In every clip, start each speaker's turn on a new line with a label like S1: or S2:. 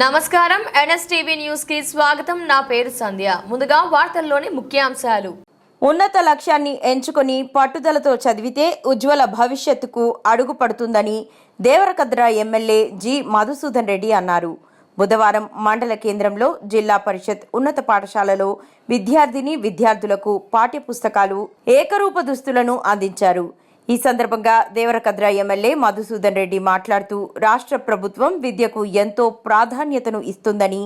S1: నమస్కారం. ఎన్ఎస్టీవీ న్యూస్కి స్వాగతం. నా పేరు సంధ్య. ముందుగా వార్తల్లోని ముఖ్యాంశాలు.
S2: ఉన్నత లక్ష్యాన్ని ఎంచుకొని పట్టుదలతో చదివితే ఉజ్వల భవిష్యత్తుకు అడుగుపడుతుందని దేవరకద్ర ఎమ్మెల్యే జి. మధుసూదన్ రెడ్డి అన్నారు. బుధవారం మండల కేంద్రంలో జిల్లా పరిషత్ ఉన్నత పాఠశాలలో విద్యార్థిని విద్యార్థులకు పాఠ్యపుస్తకాలు ఏకరూప దుస్తులను అందించారు. ఈ సందర్భంగా దేవరకద్ర ఎమ్మెల్యే మధుసూదన్ రెడ్డి మాట్లాడుతూ రాష్ట్ర ప్రభుత్వం విద్యకు ఎంతో ప్రాధాన్యతను ఇస్తుందని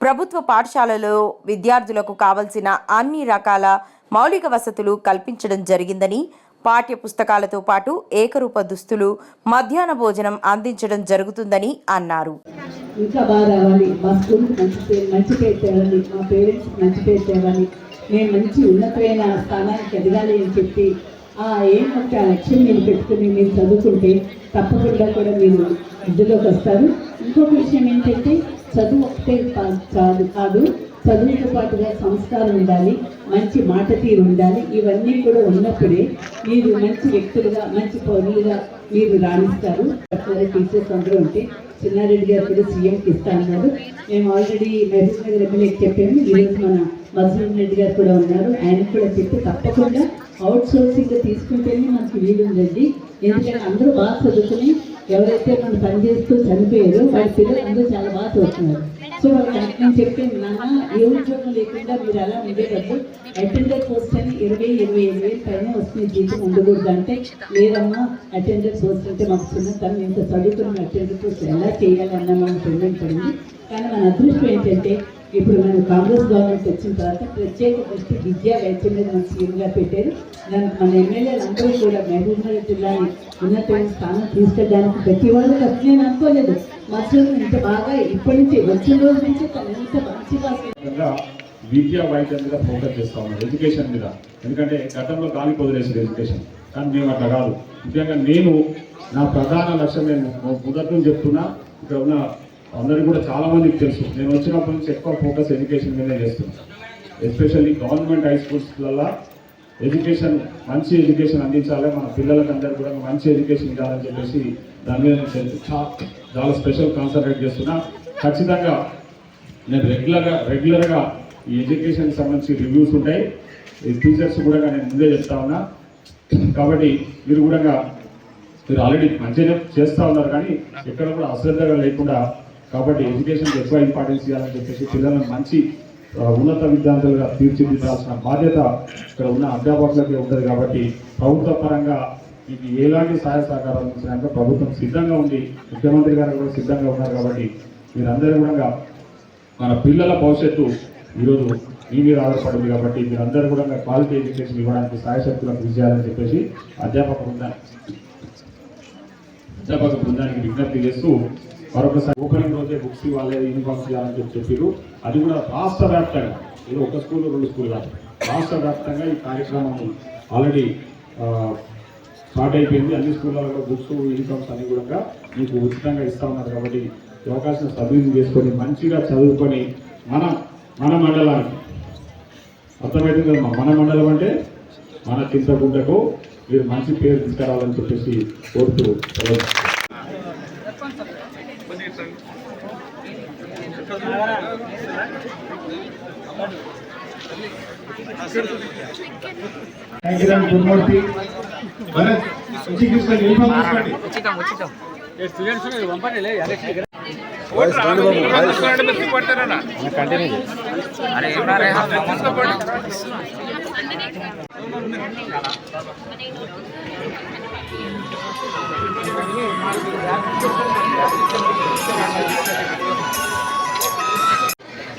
S2: ప్రభుత్వ పాఠశాలలో విద్యార్థులకు కావలసిన అన్ని రకాల మౌలిక వసతులు కల్పించడం జరిగిందని పాఠ్య పుస్తకాలతో పాటు ఏకరూప దుస్తులు మధ్యాహ్న భోజనం అందించడం జరుగుతుందని అన్నారు.
S3: ఇంకా బాగా రావాలి మా స్కూల్ మంచి పేరు మంచి పేరు తేవాలి మా పేరెంట్స్ మంచి పేరు తేవాలి మేము మంచి ఉన్నతమైన స్థానానికి ఎదగాలి అని చెప్పి ఆ ఏం ఒక లక్ష్యం మీరు పెట్టుకుని మీరు చదువుకుంటే తప్పకుండా కూడా మీరు ఇందులోకి వస్తారు. ఇంకొక విషయం ఏంటంటే చదువు ఒకటే కాదు కాదు చదువుతో పాటుగా సంస్కారం ఉండాలి మంచి మాట తీరు ఉండాలి ఇవన్నీ కూడా ఉన్నప్పుడే మీరు మంచి వ్యక్తులుగా మంచి పౌరులుగా మీరు రాణిస్తారు. టీచర్స్ అందరూ ఉంటే చిన్నారెడ్డి గారు కూడా సీఎంకి ఇస్తా అన్నారు. మేము ఆల్రెడీ మహబూబ్ నగర్ ఎమ్మెల్యేకి చెప్పాము. ఈరోజు మన మధుసూదన్ రెడ్డి గారు కూడా ఉన్నారు. ఆయనకు కూడా చెప్పి తప్పకుండా అవుట్ సోర్సింగ్ తీసుకుంటేనే మనకి వీలు ఉందండి ఎందుకంటే అందరూ బాగా చదువుకుని ఎవరైతే మనం పనిచేస్తూ చనిపోయారో వాళ్ళ పిల్లలు అందరూ చాలా బాగా చదువుతున్నారు. సో నేను చెప్పాను నాన్న ఏ ఉద్యోగం లేకుండా మీరు అలా ఉండేటప్పుడు అటెండర్ పోస్ట్ అని ఇరవై ఇరవై ఐదు వేలు పైన వస్తుంది జీతం ఉండకూడదు అంటే లేదమ్మా అటెండర్ పోస్ట్ అంటే మాకు చిన్నతనం ఇంత చదువుకున్న అటెండర్ పోస్ట్ ఎలా చేయాలన్న మనం పెళ్ళని పడింది కానీ మన అదృష్టం ఏంటంటే ఇప్పుడు మన కాంగ్రెస్ గవర్నమెంట్ వచ్చిన తర్వాత ప్రత్యేక దృష్టి విద్యా వైద్యం మీద మన సీఎంగా పెట్టారు. దానికి మన ఎమ్మెల్యేలు అందరూ కూడా మహబూబ్నగర్ జిల్లాని ఉన్నతమైన స్థానం తీసుకెళ్ళడానికి ప్రతి వాళ్ళు అసలు నేను అనుకోలేదు. మసలు ఇంత బాగా ఇప్పటి నుంచి వచ్చిన రోజు నుంచి తను ఎంత మంచిగా
S4: విద్యా వైద్యం మీద ఫోకస్ చేస్తా ఉన్నారు ఎడ్యుకేషన్ మీద. ఎందుకంటే గతంలో గాలి వదిలేసారు ఎడ్యుకేషన్. కానీ మేము అట్లా కాదు. ముఖ్యంగా నేను నా ప్రధాన లక్ష్యం నేను మొదటి నుంచి చెప్తున్నా ఇక్కడ ఉన్న అందరికీ కూడా చాలా మందికి తెలుసు. నేను వచ్చినప్పటి నుంచి ఎక్కువ ఫోకస్ ఎడ్యుకేషన్ మీదే చేస్తున్నాను ఎస్పెషల్లీ గవర్నమెంట్ హై స్కూల్స్లలో ఎడ్యుకేషన్ మంచి ఎడ్యుకేషన్ అందించాలి. మన పిల్లలకు అందరికీ కూడా మంచి ఎడ్యుకేషన్ ఇవ్వాలని చెప్పేసి దాని మీద నేను చాలా స్పెషల్ కాన్సన్ట్రేట్ చేస్తున్నా. ఖచ్చితంగా నేను రెగ్యులర్గా రెగ్యులర్గా ఈ ఎడ్యుకేషన్కి సంబంధించి రివ్యూస్ ఉంటాయి. ఈ టీచర్స్ కూడా నేను ముందే చెప్తా ఉన్నా. కాబట్టి మీరు కూడా మీరు ఆల్రెడీ మంచిగా చేస్తూ ఉన్నారు కానీ ఎక్కడ కూడా అశ్రద్ధగా లేకుండా కాబట్టి ఎడ్యుకేషన్కి ఎక్కువ ఇంపార్టెన్స్ ఇవ్వాలని చెప్పేసి పిల్లలను మంచి ఉన్నత విద్యార్థులుగా తీర్చిదిద్దాల్సిన బాధ్యత ఇక్కడ ఉన్న అధ్యాపకులకే ఉంటుంది కాబట్టి ప్రభుత్వ పరంగా మీకు ఎలాంటి సహాయ సహకారాలు ఇచ్చినాక ప్రభుత్వం సిద్ధంగా ఉంది ముఖ్యమంత్రి గారు కూడా సిద్ధంగా ఉన్నారు కాబట్టి మీరందరూ కూడా మన పిల్లల భవిష్యత్తు ఈరోజు మీ మీద ఆధారపడింది కాబట్టి మీరందరూ కూడా క్వాలిటీ ఎడ్యుకేషన్ ఇవ్వడానికి సాయశక్తులకు కృషి చేయాలని చెప్పేసి అధ్యాపక బృందాన్ని అధ్యాపక బృందానికి విజ్ఞప్తి చేస్తూ మరొకసారి ఓపెనింగ్ రోజే బుక్స్ ఇవ్వాలి యూనిఫామ్స్ ఇవ్వాలని చెప్పి చెప్పారు అది కూడా రాష్ట్ర వ్యాప్తంగా ఇది ఒక స్కూల్ రెండు స్కూల్ కాదు రాష్ట్ర వ్యాప్తంగా ఈ కార్యక్రమం ఆల్రెడీ స్టార్ట్ అయిపోయింది. అన్ని స్కూళ్ళలో కూడా బుక్స్ యూనిఫామ్స్ అన్ని కూడా మీకు ఉచితంగా ఇస్తా ఉన్నారు కాబట్టి ఈ అవకాశం సద్వినియోగం చేసుకొని మంచిగా చదువుకొని మన మన మండలానికి. అర్థమైతే కదా మన మండలం అంటే మన చింతకుంటకు మీరు మంచి పేరు తీసుకురావాలని చెప్పేసి కోరుతూ సెలవు
S5: థ్యాంక్ యూ గురుమూర్తి భరత్ మంచి తీసుకొని యూనిఫామ్ తీసుకోండి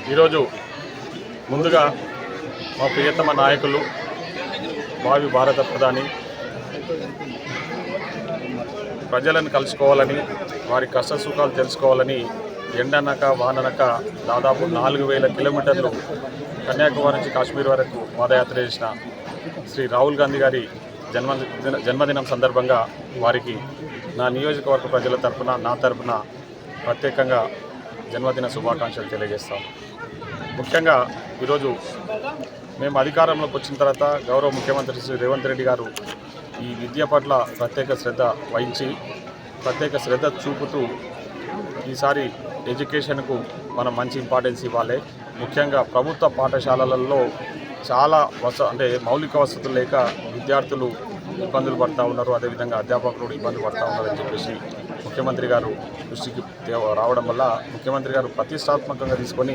S4: ఈరోజు ముందుగా మా ప్రియతమ నాయకులు భావి భారత ప్రధాని ప్రజలను కలుసుకోవాలని వారి కష్ట సుఖాలు తెలుసుకోవాలని ఎండనక వాననక దాదాపు నాలుగు వేల కిలోమీటర్లు కన్యాకుమారి నుంచి కాశ్మీర్ వరకు పాదయాత్ర చేసిన శ్రీ రాహుల్ గాంధీ గారి జన్మ జన్మదినం సందర్భంగా వారికి నా నియోజకవర్గ ప్రజల తరపున నా తరపున ప్రత్యేకంగా జన్మదిన శుభాకాంక్షలు తెలియజేస్తాం. ముఖ్యంగా ఈరోజు మేము అధికారంలోకి వచ్చిన తర్వాత గౌరవ ముఖ్యమంత్రి శ్రీ రేవంత్ రెడ్డి గారు ఈ విద్య పట్ల ప్రత్యేక శ్రద్ధ వహించి ప్రత్యేక శ్రద్ధ చూపుతూ ఈసారి ఎడ్యుకేషన్కు మనం మంచి ఇంపార్టెన్స్ ఇవ్వాలి. ముఖ్యంగా ప్రభుత్వ పాఠశాలలలో చాలా వస అంటే మౌలిక వసతులు లేక విద్యార్థులు ఇబ్బందులు పడుతూ ఉన్నారు. అదేవిధంగా అధ్యాపకులు ఇబ్బందులు ఇబ్బంది పడుతూ ఉన్నారని చెప్పేసి ముఖ్యమంత్రి గారు దృష్టికి రావడం వల్ల ముఖ్యమంత్రి గారు ప్రతిష్టాత్మకంగా తీసుకొని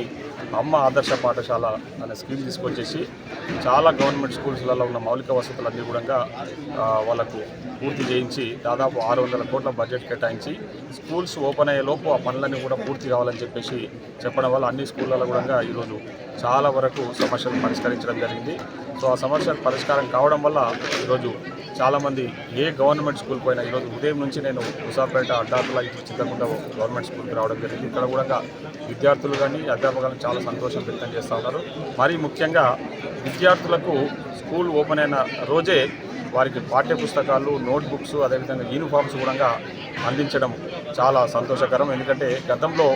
S4: అమ్మ ఆదర్శ పాఠశాల అనే స్కీమ్ తీసుకొచ్చేసి చాలా గవర్నమెంట్ స్కూల్స్లలో ఉన్న మౌలిక వసతులన్నీ కూడా వాళ్ళకు పూర్తి చేయించి దాదాపు ఆరు వందల కోట్ల బడ్జెట్ కేటాయించి స్కూల్స్ ఓపెన్ అయ్యే లోపు ఆ పనులన్నీ కూడా పూర్తి కావాలని చెప్పేసి చెప్పడం వల్ల అన్ని స్కూళ్ళలో కూడా ఈరోజు చాలా వరకు సమస్యలు పరిష్కరించడం జరిగింది. సో ఆ సమస్యలు పరిష్కారం కావడం వల్ల ఈరోజు చాలామంది ఏ గవర్నమెంట్ స్కూల్ పోయినా ఈరోజు ఉదయం నుంచి నేను హుసాపేట అడ్డాకుల ఇటు చింతకుండా గవర్నమెంట్ స్కూల్కి రావడం జరిగింది. ఇక్కడ కూడా విద్యార్థులు కానీ అధ్యాపకులను చాలా సంతోషం వ్యక్తం చేస్తూ ఉన్నారు. మరీ ముఖ్యంగా విద్యార్థులకు స్కూల్ ఓపెన్ అయిన రోజే వారికి పాఠ్య పుస్తకాలు నోట్బుక్స్ అదేవిధంగా యూనిఫామ్స్ కూడా అందించడం చాలా సంతోషకరం. ఎందుకంటే గతంలో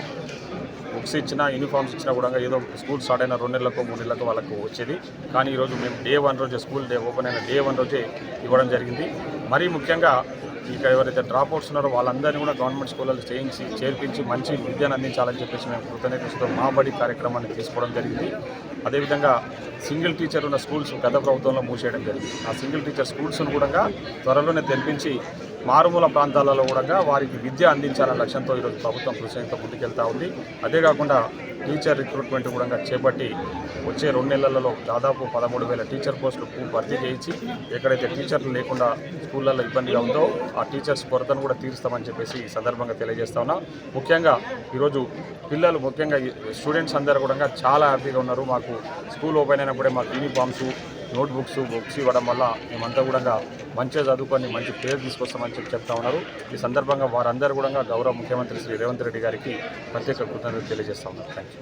S4: బుక్స్ ఇచ్చినా యూనిఫామ్స్ ఇచ్చినా కూడా ఏదో స్కూల్ స్టార్ట్ అయిన రెండు నెలలకు మూడు నెలలకు వాళ్ళకు వచ్చేది. కానీ ఈరోజు మేము డే వన్ రోజే స్కూల్ డే ఓపెన్ అయిన డే వన్ రోజే ఇవ్వడం జరిగింది. మరీ ముఖ్యంగా ఇక ఎవరైతే డ్రాప్ అవుట్స్ ఉన్నారో వాళ్ళందరినీ కూడా గవర్నమెంట్ స్కూళ్ళలో చేయించి చేర్పించి మంచి విద్యను అందించాలని చెప్పేసి మేము కృతజ్ఞతతో మా బడి కార్యక్రమాన్ని తీసుకోవడం జరిగింది. అదేవిధంగా సింగిల్ టీచర్ ఉన్న స్కూల్స్ గత ప్రభుత్వంలో మూసేయడం జరిగింది. ఆ సింగిల్ టీచర్ స్కూల్స్ను కూడా త్వరలోనే తెరిపించి మారుమూల ప్రాంతాలలో కూడా వారికి విద్య అందించాలనే లక్ష్యంతో ఈరోజు ప్రభుత్వం కృషితో ముందుకెళ్తా ఉంది. అదే కాకుండా టీచర్ రిక్రూట్మెంట్ కూడా చేపట్టి వచ్చే రెండు నెలలలో దాదాపు పదమూడు వేల టీచర్ పోస్టులు భర్తీ చేయించి ఎక్కడైతే టీచర్లు లేకుండా స్కూళ్ళల్లో ఇబ్బందిగా ఉందో ఆ టీచర్స్ కొరతను కూడా తీరుస్తామని చెప్పేసి ఈ సందర్భంగా తెలియజేస్తా ఉన్నా. ముఖ్యంగా ఈరోజు పిల్లలు ముఖ్యంగా ఈ స్టూడెంట్స్ అందరూ కూడా చాలా హ్యాపీగా ఉన్నారు. మాకు స్కూల్ ఓపెన్ అయినప్పుడే మాకు యూనిఫామ్స్ నోట్బుక్స్ బుక్స్ ఇవ్వడం వల్ల మేమంతా కూడా మంచిగా చదువుకొని మంచి పేరు తీసుకొస్తామని చెప్పి చెప్తా ఉన్నారు. ఈ సందర్భంగా వారందరూ కూడా గౌరవ ముఖ్యమంత్రి శ్రీ రేవంత్ రెడ్డి గారికి ప్రత్యేక కృతజ్ఞతలు తెలియజేస్తా ఉన్నారు. Thank you